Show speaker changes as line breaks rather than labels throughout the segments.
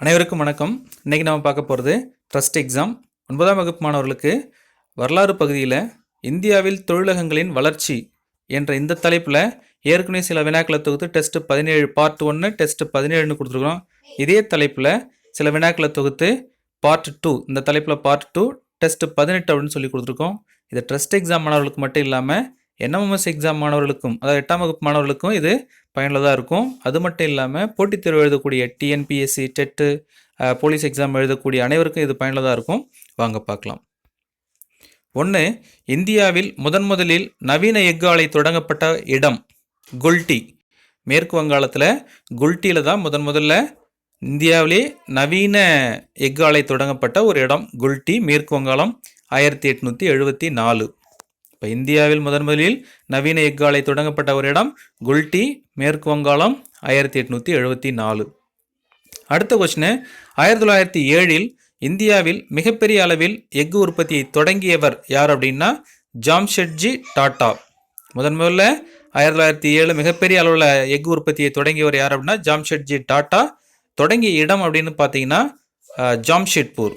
அனைவருக்கும் வணக்கம். இன்றைக்கி நம்ம பார்க்க போகிறது ட்ரஸ்ட் எக்ஸாம் ஒன்பதாம் வகுப்பு மாணவர்களுக்கு வரலாறு பகுதியில் இந்தியாவில் தொழிலகங்களின் வளர்ச்சி என்ற இந்த தலைப்பில் ஏற்கனவே சில வினாக்களை தொகுத்து டெஸ்ட்டு பதினேழு பார்ட் ஒன்று டெஸ்ட்டு பதினேழுன்னு கொடுத்துருக்குறோம். இதே தலைப்பில் சில வினாக்களை தொகுத்து பார்ட் டூ இந்த தலைப்பில் பார்ட் டூ டெஸ்ட்டு பதினெட்டு அப்படின்னு சொல்லி கொடுத்துருக்கோம். இது ட்ரஸ்ட் எக்ஸாம் மாணவர்களுக்கு மட்டும் இல்லாமல் என்எம்எஸ் எக்ஸாம் மாணவர்களுக்கும் அதாவது எட்டாம் வகுப்பு மாணவர்களுக்கும் இது பயனுள்ளதாக இருக்கும். அது மட்டும் இல்லாமல் போட்டித் தேர்வு எழுதக்கூடிய டிஎன்பிஎஸ்சி டெட்டு போலீஸ் எக்ஸாம் எழுதக்கூடிய அனைவருக்கும் இது பயனுள்ளதாக இருக்கும். வாங்க பார்க்கலாம். ஒன்று இந்தியாவில் முதன் முதலில் நவீன எஃகு ஆலை தொடங்கப்பட்ட இடம் குல்டி மேற்கு வங்காளத்தில் குல்டியில் தான் முதன் முதல்ல இந்தியாவிலே நவீன எஃகு ஆலை தொடங்கப்பட்ட ஒரு இடம் குல்டி மேற்கு வங்காளம் ஆயிரத்தி எட்நூற்றி எழுபத்தி நாலு. இப்போ இந்தியாவில் முதன் முதலில் நவீன எஃகு ஆலை தொடங்கப்பட்ட ஒரு இடம் குல்டி மேற்கு வங்காளம் ஆயிரத்தி எட்நூற்றி எழுபத்தி நாலு. அடுத்த கொஸ்டின் ஆயிரத்தி தொள்ளாயிரத்தி ஏழில் இந்தியாவில் மிகப்பெரிய அளவில் எஃகு உற்பத்தியை தொடங்கியவர் யார் அப்படின்னா ஜாம்ஷெட்ஜி டாட்டா. முதன் முதல்ல ஆயிரத்தி தொள்ளாயிரத்தி ஏழு மிகப்பெரிய அளவில் எஃகு உற்பத்தியை தொடங்கியவர் யார் அப்படின்னா ஜாம்ஷெட்ஜி டாட்டா. தொடங்கிய இடம் அப்படின்னு பார்த்தீங்கன்னா ஜாம்ஷெட்பூர்.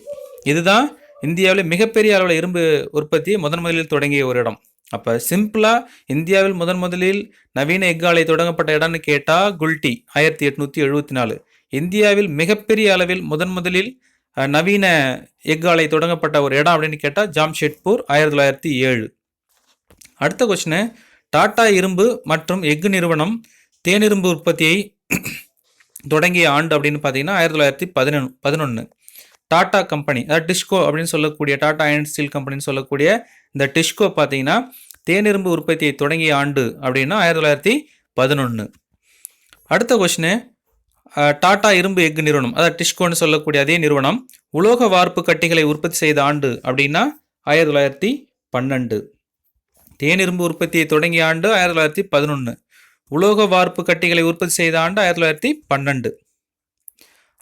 இதுதான் இந்தியாவில் மிகப்பெரிய அளவில் இரும்பு உற்பத்தியை முதன் முதலில் தொடங்கிய ஒரு இடம். அப்போ சிம்பிளாக இந்தியாவில் முதன் முதலில் நவீன எஃகு ஆலை தொடங்கப்பட்ட இடம்னு கேட்டால் குல்டி ஆயிரத்தி எட்நூற்றி எழுபத்தி நாலு. இந்தியாவில் மிகப்பெரிய அளவில் முதன் முதலில் நவீன எஃகு ஆலை தொடங்கப்பட்ட ஒரு இடம் அப்படின்னு கேட்டால் ஜாம்ஷெட்பூர் ஆயிரத்தி தொள்ளாயிரத்தி ஏழு. அடுத்த கொஸ்டின் டாடா இரும்பு மற்றும் எஃகு நிறுவனம் தேனிரும்பு உற்பத்தியை தொடங்கிய ஆண்டு அப்படின்னு பார்த்தீங்கன்னா ஆயிரத்தி தொள்ளாயிரத்தி பதினொன்று பதினொன்று டாடா கம்பெனி அதாவது டிஸ்கோ அப்படின்னு சொல்லக்கூடிய டாடா அயன் ஸ்டீல் கம்பெனின்னு சொல்லக்கூடிய இந்த டிஸ்கோ பார்த்தீங்கன்னா தேனிரும்பு உற்பத்தியை தொடங்கிய ஆண்டு அப்படின்னா ஆயிரத்தி தொள்ளாயிரத்தி பதினொன்று அடுத்த கொஷினு டாடா இரும்பு எஃகு நிறுவனம் அதாவது டிஸ்கோன்னு சொல்லக்கூடிய அதே நிறுவனம் உலோக வார்ப்பு கட்டிகளை உற்பத்தி செய்த ஆண்டு அப்படின்னா ஆயிரத்தி தொள்ளாயிரத்தி பன்னெண்டு. தேனிரும்பு உற்பத்தியை தொடங்கிய ஆண்டு ஆயிரத்தி தொள்ளாயிரத்தி பதினொன்று உலோக வார்ப்பு கட்டிகளை உற்பத்தி செய்த ஆண்டு ஆயிரத்தி தொள்ளாயிரத்தி பன்னெண்டு.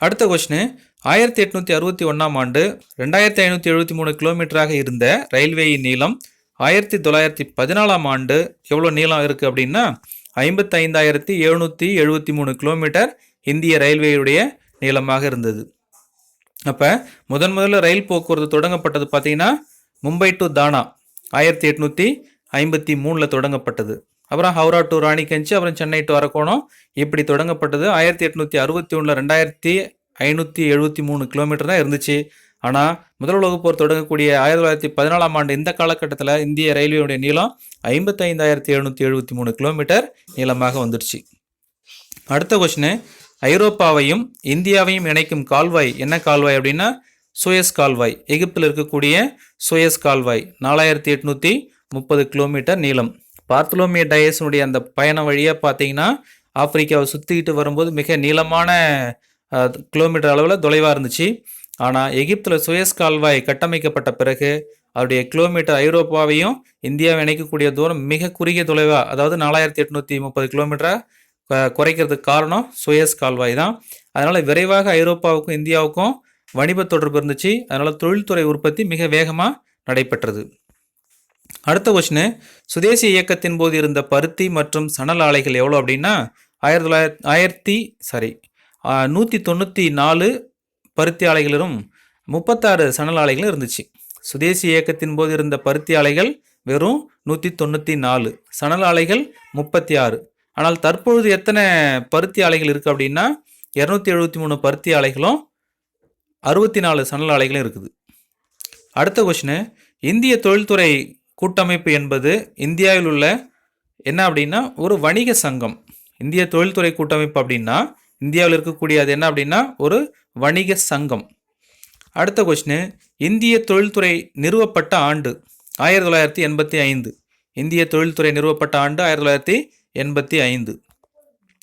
அடுத்த கொஷினு ஆயிரத்தி எட்நூற்றி அறுபத்தி ஒன்றாம் ஆண்டு ரெண்டாயிரத்தி ஐநூற்றி எழுபத்தி மூணு கிலோமீட்டராக இருந்த ரயில்வேயின் நீளம் ஆயிரத்தி தொள்ளாயிரத்தி பதினாலாம் ஆண்டு எவ்வளோ நீளம் இருக்குது அப்படின்னா ஐம்பத்தைந்தாயிரத்தி எழுநூற்றி எழுபத்தி மூணு கிலோமீட்டர் இந்திய ரயில்வேயுடைய நீளமாக இருந்தது. அப்போ முதன் முதல்ல ரயில் போக்குவரத்து தொடங்கப்பட்டது பார்த்தீங்கன்னா மும்பை டு தானா ஆயிரத்தி எட்நூற்றி ஐம்பத்தி மூணில் தொடங்கப்பட்டது. அப்புறம் ஹவுரா டு ராணிகஞ்சி அப்புறம் சென்னை டு அரக்கோணம் இப்படி தொடங்கப்பட்டது. ஆயிரத்தி எட்நூற்றி அறுபத்தி ஒன்றில் ரெண்டாயிரத்தி ஐநூற்றி எழுபத்தி மூணு கிலோமீட்டர் தான் இருந்துச்சு. ஆனால் முதல் உலகப் போர் தொடங்கக்கூடிய ஆயிரத்தி தொள்ளாயிரத்தி பதினாலாம் ஆண்டு இந்த காலகட்டத்தில் இந்திய ரயில்வேயுடைய நீளம் ஐம்பத்தைந்தாயிரத்தி எழுநூற்றி எழுபத்தி மூணு கிலோமீட்டர் நீளமாக வந்துடுச்சு. அடுத்த கொஷினு ஐரோப்பாவையும் இந்தியாவையும் இணைக்கும் கால்வாய் என்ன கால்வாய் அப்படின்னா சுயஸ் கால்வாய். எகிப்தில் இருக்கக்கூடிய சுயஸ் கால்வாய் நாலாயிரத்தி எட்நூற்றி முப்பது கிலோமீட்டர் நீளம். பார்த்தலோமிய டயஸனுடைய அந்த பயணம் வழியாக பார்த்தீங்கன்னா ஆப்பிரிக்காவை சுற்றிக்கிட்டு வரும்போது மிக நீளமான கிலோமீட்டர் அளவில் தொலைவாக இருந்துச்சு. ஆனால் எகிப்தில் சுயஸ் கால்வாய் கட்டமைக்கப்பட்ட பிறகு அவருடைய கிலோமீட்டர் ஐரோப்பாவையும் இந்தியாவை இணைக்கக்கூடிய தூரம் மிக குறுகிய தொலைவாக அதாவது நாலாயிரத்தி எட்நூற்றி முப்பது கிலோமீட்டராக குறைக்கிறதுக்கு காரணம் சுயஸ் கால்வாய் தான். அதனால் விரைவாக ஐரோப்பாவுக்கும் இந்தியாவுக்கும் வணிக தொடர்பு இருந்துச்சு. அதனால் தொழில்துறை உற்பத்தி மிக வேகமாக நடைபெற்றது. அடுத்த கொஷினு சுதேசி இயக்கத்தின் போது இருந்த பருத்தி மற்றும் சணல் ஆலைகள் எவ்வளோ அப்படின்னா ஆயிரத்தி தொள்ளாயிரத்தி ஆயிரத்தி சாரி நூற்றி தொண்ணூற்றி நாலு பருத்தி ஆலைகளிலும் முப்பத்தாறு சணல் ஆலைகளும் இருந்துச்சு. சுதேசி இயக்கத்தின் போது இருந்த பருத்தி ஆலைகள் வெறும் நூற்றி தொண்ணூற்றி நாலு சணல் ஆலைகள் முப்பத்தி ஆறு ஆனால் தற்பொழுது எத்தனை பருத்தி ஆலைகள் இருக்குது அப்படின்னா இரநூத்தி எழுபத்தி மூணு பருத்தி ஆலைகளும் அறுபத்தி நாலு சணல் ஆலைகளும் இருக்குது. அடுத்த கொஷினு இந்திய தொழில்துறை கூட்டமைப்பு என்பது இந்தியாவில் உள்ள என்ன அப்படின்னா ஒரு வணிக சங்கம். இந்திய தொழில்துறை கூட்டமைப்பு அப்படின்னா இந்தியாவில் இருக்கக்கூடிய அது என்ன அப்படின்னா ஒரு வணிக சங்கம். அடுத்த கொஸ்டின் இந்திய தொழில்துறை நிறுவப்பட்ட ஆண்டு ஆயிரத்தி தொள்ளாயிரத்தி எண்பத்தி ஐந்து. இந்திய தொழில்துறை நிறுவப்பட்ட ஆண்டு ஆயிரத்தி தொள்ளாயிரத்தி எண்பத்தி ஐந்து.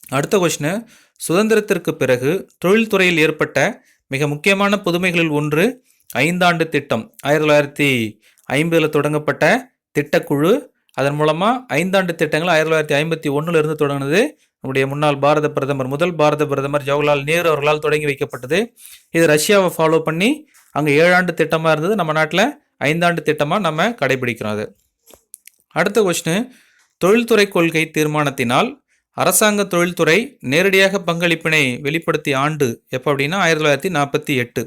அடுத்த கொஸ்டின் சுதந்திரத்திற்கு பிறகு தொழில்துறையில் ஏற்பட்ட மிக முக்கியமான புதுமைகளில் ஒன்று ஐந்தாண்டு திட்டம். ஆயிரத்தி தொள்ளாயிரத்தி ஐம்பதில் தொடங்கப்பட்ட திட்டக்குழு அதன் மூலமாக ஐந்தாண்டு திட்டங்கள் ஆயிரத்தி தொள்ளாயிரத்தி ஐம்பத்தி ஒன்றுல இருந்து தொடங்கினது. நம்முடைய முன்னாள் பாரத பிரதமர் முதல் பாரத பிரதமர் ஜவஹர்லால் நேரு அவர்களால் தொடங்கி வைக்கப்பட்டது. இது ரஷ்யாவை ஃபாலோ பண்ணி அங்கே ஏழாண்டு திட்டமாக இருந்தது. நம்ம நாட்டில் ஐந்தாண்டு திட்டமாக நம்ம கடைபிடிக்கிறோம் அது. அடுத்த கொஸ்டின் தொழில்துறை கொள்கை தீர்மானத்தினால் அரசாங்க தொழில்துறை நேரடியாக பங்களிப்பினை வெளிப்படுத்திய ஆண்டு எப்போ அப்படின்னா ஆயிரத்தி தொள்ளாயிரத்தி நாற்பத்தி எட்டு.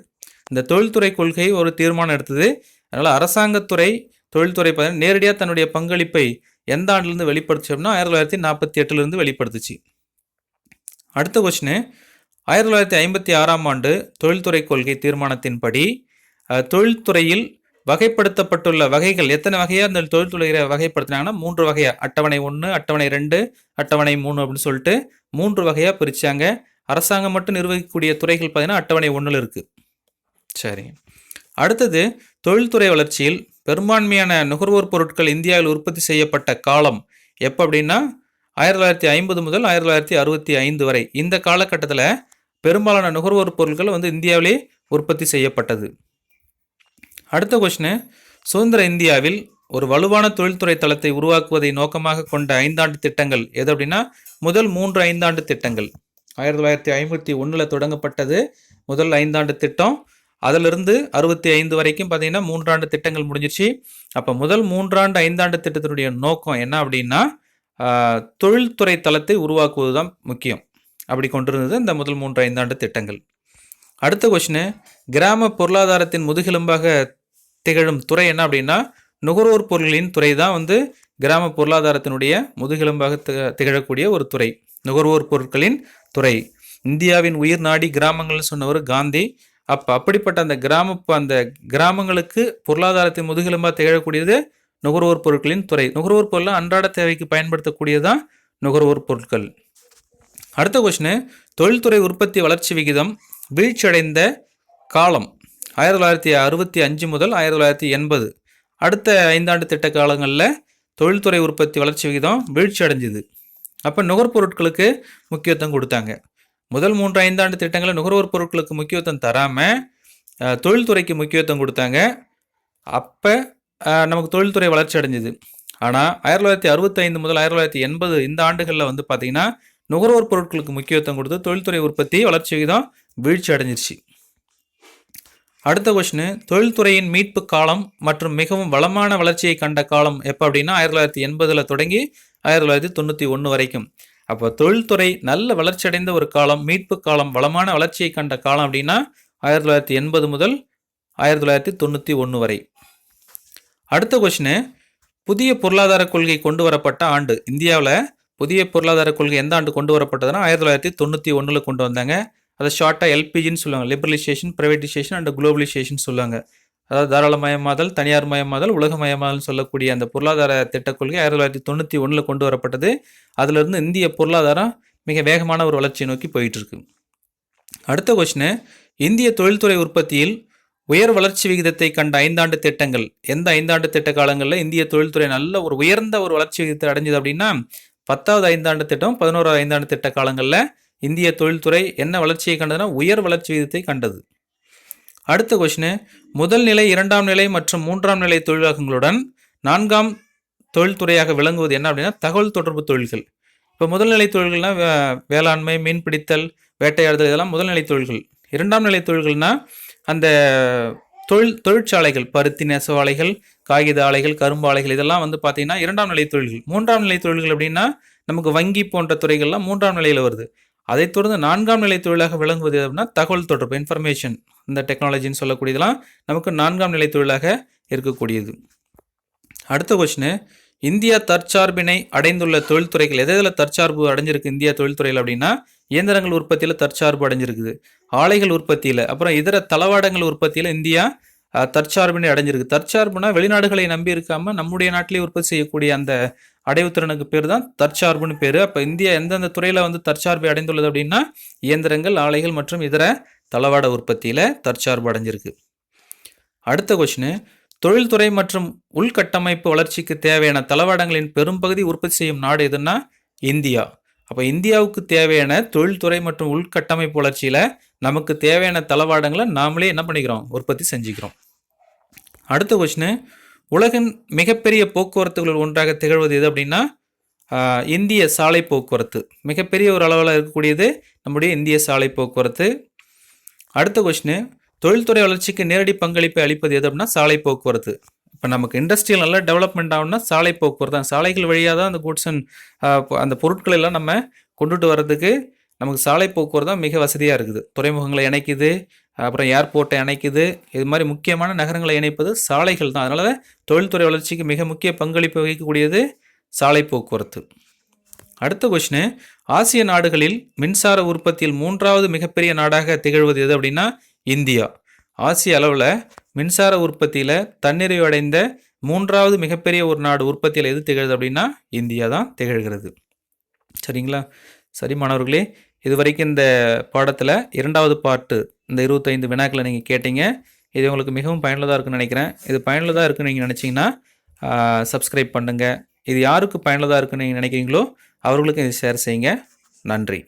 இந்த தொழில்துறை கொள்கை ஒரு தீர்மானம் எடுத்தது. அதனால் அரசாங்கத்துறை தொழில்துறை பார்த்தீங்கன்னா நேரடியாக தன்னுடைய பங்களிப்பை எந்த ஆண்டுலேருந்து வெளிப்படுத்துச்சு அப்படின்னா ஆயிரத்தி தொள்ளாயிரத்தி நாற்பத்தி எட்டுலேருந்து வெளிப்படுத்துச்சு. அடுத்த கொஸ்டின் ஆயிரத்தி தொள்ளாயிரத்தி ஐம்பத்தி ஆறாம் ஆண்டு தொழில்துறை கொள்கை தீர்மானத்தின்படி தொழில்துறையில் வகைப்படுத்தப்பட்டுள்ள வகைகள் எத்தனை வகையாக அந்த தொழில்துறையை வகைப்படுத்தினாங்கன்னா மூன்று வகையாக அட்டவணை ஒன்று அட்டவணை ரெண்டு அட்டவணை மூணு அப்படின்னு சொல்லிட்டு மூன்று வகையாக பிரித்தாங்க அரசாங்கம் மட்டும் நிர்வகிக்கக்கூடிய துறைகள் பார்த்தீங்கன்னா அட்டவணை ஒன்றில் இருக்குது சரி. அடுத்தது தொழில்துறை வளர்ச்சியில் பெரும்பான்மையான நுகர்வோர் பொருட்கள் இந்தியாவில் உற்பத்தி செய்யப்பட்ட காலம் எப்போ அப்படின்னா ஆயிரத்தி தொள்ளாயிரத்தி ஐம்பது முதல் ஆயிரத்தி தொள்ளாயிரத்தி அறுபத்தி ஐந்து வரை. இந்த காலகட்டத்தில் பெரும்பாலான நுகர்வோர் பொருட்கள் வந்து இந்தியாவிலே உற்பத்தி செய்யப்பட்டது. அடுத்த கொஸ்டின் சுதந்திர இந்தியாவில் ஒரு வலுவான தொழில்துறை தளத்தை உருவாக்குவதை நோக்கமாக கொண்ட ஐந்தாண்டு திட்டங்கள் எது அப்படின்னா முதல் மூன்று ஐந்தாண்டு திட்டங்கள். ஆயிரத்தி தொள்ளாயிரத்தி ஐம்பத்தி ஒன்றில் தொடங்கப்பட்டது முதல் ஐந்தாண்டு திட்டம் அதிலிருந்து அறுபத்தி ஐந்து வரைக்கும் பார்த்தீங்கன்னா மூன்றாண்டு திட்டங்கள் முடிஞ்சிச்சு அப்போ முதல் மூன்றாண்டு ஐந்தாண்டு திட்டத்தினுடைய நோக்கம் என்ன அப்படின்னா தொழில்துறை தளத்தை உருவாக்குவது தான் முக்கியம். அப்படி கொண்டிருந்தது இந்த முதல் மூன்று ஐந்தாண்டு திட்டங்கள். அடுத்த கொஷினு கிராம பொருளாதாரத்தின் முதுகெலும்பாக திகழும் துறை என்ன அப்படின்னா நுகர்வோர் பொருள்களின் துறை தான் வந்து கிராம பொருளாதாரத்தினுடைய முதுகெலும்பாக திக- திகழக்கூடிய ஒரு துறை. நுகர்வோர் பொருட்களின் துறை. இந்தியாவின் உயிர் நாடி கிராமங்கள்னு சொன்னவர் காந்தி. அப்போ அப்படிப்பட்ட அந்த கிராம அந்த கிராமங்களுக்கு பொருளாதாரத்தின் முதுகெலும்பாக திகழக்கூடியது நுகர்வோர் பொருட்களின் துறை. நுகர்வோர் பொருள் அன்றாட தேவைக்கு பயன்படுத்தக்கூடியதான் நுகர்வோர் பொருட்கள். அடுத்த கொஸ்டின் தொழில்துறை உற்பத்தி வளர்ச்சி விகிதம் வீழ்ச்சியடைந்த காலம் ஆயிரத்தி தொள்ளாயிரத்தி அறுபத்தி அஞ்சு முதல் ஆயிரத்தி தொள்ளாயிரத்தி எண்பது. அடுத்த ஐந்தாண்டு திட்ட காலங்களில் தொழில்துறை உற்பத்தி வளர்ச்சி விகிதம் வீழ்ச்சி அடைஞ்சுது அப்போ நுகர்பொருட்களுக்கு முக்கியத்துவம் கொடுத்தாங்க. முதல் மூன்று ஐந்தாண்டு திட்டங்களில் நுகர்வோர் பொருட்களுக்கு முக்கியத்துவம் தராமல் தொழில்துறைக்கு முக்கியத்துவம் கொடுத்தாங்க. அப்போ நமக்கு தொழில்துறை வளர்ச்சி அடைஞ்சுது. ஆனால் ஆயிரத்தி தொள்ளாயிரத்தி அறுபத்தைந்து முதல் ஆயிரத்தி தொள்ளாயிரத்தி எண்பது இந்த ஆண்டுகளில் வந்து பார்த்திங்கன்னா நுகர்வோர் பொருட்களுக்கு முக்கியத்துவம் கொடுத்து தொழில்துறை உற்பத்தி வளர்ச்சி விகிதம் வீழ்ச்சி அடைஞ்சிருச்சு. அடுத்த கொஷினு தொழில்துறையின் மீட்பு காலம் மற்றும் மிகவும் வளமான வளர்ச்சியை கண்ட காலம் எப்போ அப்படின்னா ஆயிரத்தி தொள்ளாயிரத்தி எண்பதில் தொடங்கி ஆயிரத்தி தொள்ளாயிரத்தி தொண்ணூற்றி ஒன்று வரைக்கும். அப்போ தொழில்துறை நல்ல வளர்ச்சி அடைந்த ஒரு காலம் மீட்பு காலம் வளமான வளர்ச்சியை கண்ட காலம் அப்படின்னா ஆயிரத்தி தொள்ளாயிரத்தி எண்பது முதல் ஆயிரத்தி தொள்ளாயிரத்தி தொண்ணூற்றி ஒன்று வரை. அடுத்த கொஷினு புதிய பொருளாதார கொள்கை கொண்டு வரப்பட்ட ஆண்டு. இந்தியாவில் புதிய பொருளாதார கொள்கை எந்த ஆண்டு கொண்டு வரப்பட்டதுன்னா ஆயிரத்தி தொள்ளாயிரத்தி தொண்ணூற்றி ஒன்றில் கொண்டு வந்தாங்க. அதை ஷார்ட்டாக எல்பிஜின்னு சொல்லுவாங்க. லிபரலைசேஷன் ப்ரைவேட்டைசேஷன் அண்ட் குளோபலைசேஷன் சொல்லுவாங்க. அதாவது தாராளமயமாதல் தனியார் மயமாதல் உலகமயமாதல் சொல்லக்கூடிய அந்த பொருளாதார திட்டக் கொள்கை ஆயிரத்தி தொள்ளாயிரத்தி தொண்ணூற்றி ஒன்றில் கொண்டு வரப்பட்டது. அதிலிருந்து இந்திய பொருளாதாரம் மிக வேகமான ஒரு வளர்ச்சியை நோக்கி போயிட்டுருக்கு. அடுத்த கொஸ்டின் இந்திய தொழில்துறை உற்பத்தியில் உயர் வளர்ச்சி விகிதத்தை கண்ட ஐந்தாண்டு திட்டங்கள். எந்த ஐந்தாண்டு திட்ட காலங்களில் இந்திய தொழில்துறை நல்ல ஒரு உயர்ந்த ஒரு வளர்ச்சி விகிதத்தை அடைஞ்சது அப்படின்னா பத்தாவது ஐந்தாண்டு திட்டம் பதினோராவது ஐந்தாண்டு திட்ட காலங்களில் இந்திய தொழில்துறை என்ன வளர்ச்சியை கண்டதுன்னா உயர் வளர்ச்சி விகிதத்தை கண்டது. அடுத்த கொஷினு முதல் நிலை இரண்டாம் நிலை மற்றும் மூன்றாம் நிலை தொழிலகங்களுடன் நான்காம் தொழில்துறையாக விளங்குவது என்ன அப்படின்னா தகவல் தொடர்பு தொழில்கள். இப்போ முதல்நிலை தொழில்கள்னால் வே- வேளாண்மை மீன்பிடித்தல் வேட்டையாடுதல் இதெல்லாம் முதல்நிலை தொழில்கள். இரண்டாம் நிலை தொழில்கள்னால் அந்த தொழில் தொழிற்சாலைகள் பருத்தி நெசவு ஆலைகள் காகித ஆலைகள் கரும்பு ஆலைகள் இதெல்லாம் வந்து பார்த்திங்கன்னா இரண்டாம் நிலை தொழில்கள். மூன்றாம் நிலை தொழில்கள் அப்படின்னா நமக்கு வங்கி போன்ற துறைகள்லாம் மூன்றாம் நிலையில் வருது. அதைத் தொடர்ந்து நான்காம் நிலை தொழிலாக விளங்குவது அப்படின்னா தகவல் தொடர்பு இன்ஃபர்மேஷன் இந்த டெக்னாலஜின்னு சொல்லக்கூடியதெல்லாம் நமக்கு நான்காம் நிலை தொழிலாக இருக்கக்கூடியது. அடுத்த கொஷினு இந்தியா தற்சார்பினை அடைந்துள்ள தொழில்துறைகள் எது எதில் தற்சார்பு அடைஞ்சிருக்கு இந்தியா தொழில்துறையில் அப்படின்னா இயந்திரங்கள் உற்பத்தியில் தற்சார்பு அடைஞ்சிருக்குது. ஆலைகள் உற்பத்தியில் அப்புறம் இதர தளவாடங்கள் உற்பத்தியில் இந்தியா தற்சார்பினை அடைஞ்சிருக்கு. தற்சார்புனா வெளிநாடுகளை நம்பி இருக்காம நம்முடைய நாட்டிலே உற்பத்தி செய்யக்கூடிய அந்த அடைவுத்திறனுக்கு பேர் தான் தற்சார்புன்னு பேர். அப்போ இந்தியா எந்தெந்த துறையில் வந்து தற்சார்பை அடைந்துள்ளது அப்படின்னா இயந்திரங்கள் ஆலைகள் மற்றும் இதர தளவாட உற்பத்தியில் தற்சார்பு அடைஞ்சிருக்கு. அடுத்த கொஷினு தொழில்துறை மற்றும் உள்கட்டமைப்பு வளர்ச்சிக்கு தேவையான தளவாடங்களின் பெரும்பகுதி உற்பத்தி செய்யும் நாடு எதுன்னா இந்தியா. அப்போ இந்தியாவுக்கு தேவையான தொழில்துறை மற்றும் உள்கட்டமைப்பு வளர்ச்சியில் நமக்கு தேவையான தளவாடங்களை நாமளே என்ன பண்ணிக்கிறோம்? உற்பத்தி செஞ்சுக்கிறோம். அடுத்த கொஷினு உலகின் மிகப்பெரிய போக்குவரத்துகளில் ஒன்றாக திகழ்வது எது அப்படின்னா இந்திய சாலை போக்குவரத்து. மிகப்பெரிய ஒரு அளவில் இருக்கக்கூடியது நம்முடைய இந்திய சாலை போக்குவரத்து. அடுத்த கொஸ்டின் தொழில்துறை வளர்ச்சிக்கு நேரடி பங்களிப்பை அளிப்பது எது அப்படின்னா சாலை போக்குவரத்து. இப்போ நமக்கு இண்டஸ்ட்ரியல் நல்லா டெவலப்மெண்ட் ஆகணும்னா சாலை போக்குவரத்து தான். சாலைகள் வழியாக தான் அந்த கூட்ஸ் அண்ட் அந்த பொருட்கள் எல்லாம் நம்ம கொண்டுட்டு வர்றதுக்கு நமக்கு சாலை போக்குவரத்து தான் மிக வசதியாக இருக்குது. துறைமுகங்களை இணைக்குது அப்புறம் ஏர்போர்ட்டை இணைக்குது. இது மாதிரி முக்கியமான நகரங்களை இணைப்பது சாலைகள் தான். அதனால தொழில்துறை வளர்ச்சிக்கு மிக முக்கிய பங்களிப்பு வகிக்கக்கூடியது சாலை போக்குவரத்து. அடுத்த கொஷினு ஆசிய நாடுகளில் மின்சார உற்பத்தியில் மூன்றாவது மிகப்பெரிய நாடாக திகழ்வது எது அப்படின்னா இந்தியா. ஆசிய அளவில் மின்சார உற்பத்தியில் தன்னிறைவு அடைந்த மூன்றாவது மிகப்பெரிய ஒரு நாடு உற்பத்தியில் எது திகழ்து அப்படின்னா இந்தியா தான் திகழ்கிறது. சரிங்களா? சரி மாணவர்களே இது வரைக்கும் இந்த பாடத்தில் இரண்டாவது பாட்டு இந்த இருபத்தைந்து வினாக்களை நீங்கள் கேட்டீங்க. இது உங்களுக்கு மிகவும் பயனுள்ளதாக இருக்குன்னு நினைக்கிறேன். இது பயனுள்ளதாக இருக்குன்னு நீங்கள் நினச்சிங்கன்னா சப்ஸ்கிரைப் பண்ணுங்கள் இது யாருக்கு பயனுள்ளதாக இருக்குன்னு நீங்கள் நினைக்கிறீங்களோ அவர்களுக்கும் இதை ஷேர் செய்யுங்க. நன்றி.